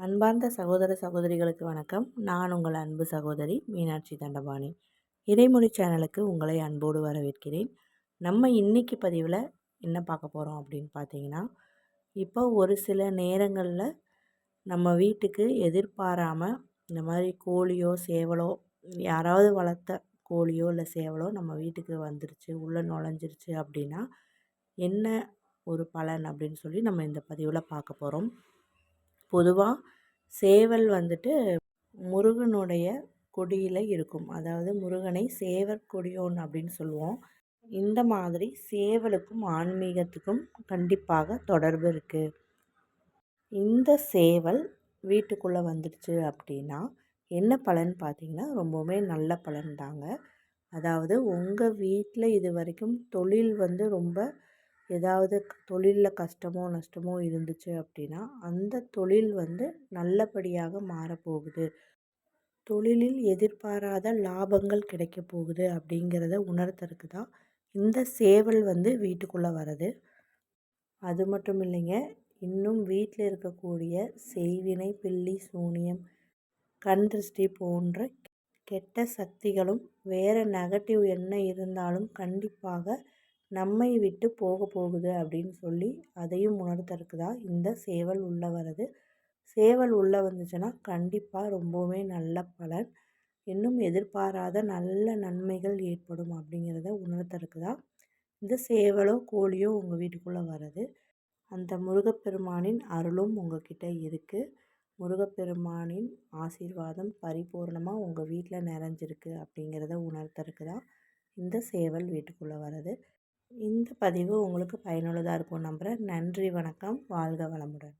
அன்பார்ந்த சகோதர சகோதரிகளுக்கு வணக்கம். நான் உங்கள் அன்பு சகோதரி மீனாட்சி தண்டபாணி. இறைமொழி சேனலுக்கு உங்களை அன்போடு வரவேற்கிறேன். நம்ம இன்றைக்கி பதிவில் என்ன பார்க்க போகிறோம் அப்படின்னு பார்த்தீங்கன்னா இப்போ ஒரு சில நேரங்களில் நம்ம வீட்டுக்கு எதிர்பாராமல் இந்த மாதிரி கோழியோ சேவலோ யாராவது வளர்த்த கோழியோ இல்லை சேவலோ நம்ம வீட்டுக்கு வந்துருச்சு உள்ளே நுழைஞ்சிருச்சு அப்படின்னா என்ன ஒரு பலன் அப்படின்னு சொல்லி நம்ம இந்த பதிவில் பார்க்க போகிறோம் பொதுவாக சேவல் வந்துட்டு முருகனுடைய கொடியில் இருக்கும். அதாவது முருகனை சேவர் கொடியோன் அப்படின்னு சொல்லுவோம். இந்த மாதிரி சேவலுக்கும் ஆன்மீகத்துக்கும் கண்டிப்பாக தொடர்பு இருக்குது இந்த சேவல் வீட்டுக்குள்ளே வந்துடுச்சு அப்படின்னா என்ன பலன் பார்த்திங்கன்னா ரொம்பவுமே நல்ல பலன் தாங்க. அதாவது உங்கள் வீட்டில் இது வரைக்கும் தொழில் வந்து ரொம்ப ஏதாவது தொழிலில் கஷ்டமோ நஷ்டமோ இருந்துச்சு அப்படின்னா அந்த தொழில் வந்து நல்லபடியாக மாறப்போகுது. தொழிலில் எதிர்பாராத லாபங்கள் கிடைக்க போகுது அப்படிங்கிறத உணர்த்துறதுக்கு தான் இந்த சேவல் வந்து வீட்டுக்குள்ளே வர்றது. அது மட்டும் இல்லைங்க இன்னும் வீட்டில் இருக்கக்கூடிய செய்வினை பில்லி சூனியம் கண் திருஷ்டி போன்ற கெட்ட சக்திகளும் வேறு நெகட்டிவ் என்ன இருந்தாலும் கண்டிப்பாக நம்மை விட்டு போக போகுது அப்படின்னு சொல்லி அதையும் உணர்த்தறதுக்கு தான் இந்த சேவல் உள்ளே வருது சேவல் உள்ளே வந்துச்சுன்னா கண்டிப்பாக ரொம்பவுமே நல்ல பலன். இன்னும் எதிர்பாராத நல்ல நன்மைகள் ஏற்படும் அப்படிங்கிறத உணர்த்தறதுக்கு தான் இந்த சேவலோ கோழியோ உங்கள் வீட்டுக்குள்ளே வர்றது. அந்த முருகப்பெருமானின் அருளும் உங்ககிட்ட இருக்குது முருகப்பெருமானின் ஆசீர்வாதம் பரிபூர்ணமாக உங்கள் வீட்டில் நிறைஞ்சிருக்கு அப்படிங்கிறத உணர்த்தறதுக்கு தான் இந்த சேவல் வீட்டுக்குள்ளே வர்றது. இந்த பதிவு உங்களுக்கு பயனுள்ளதாக இருக்கும் நம்புகிறேன் நன்றி வணக்கம். வாழ்க வளமுடன்.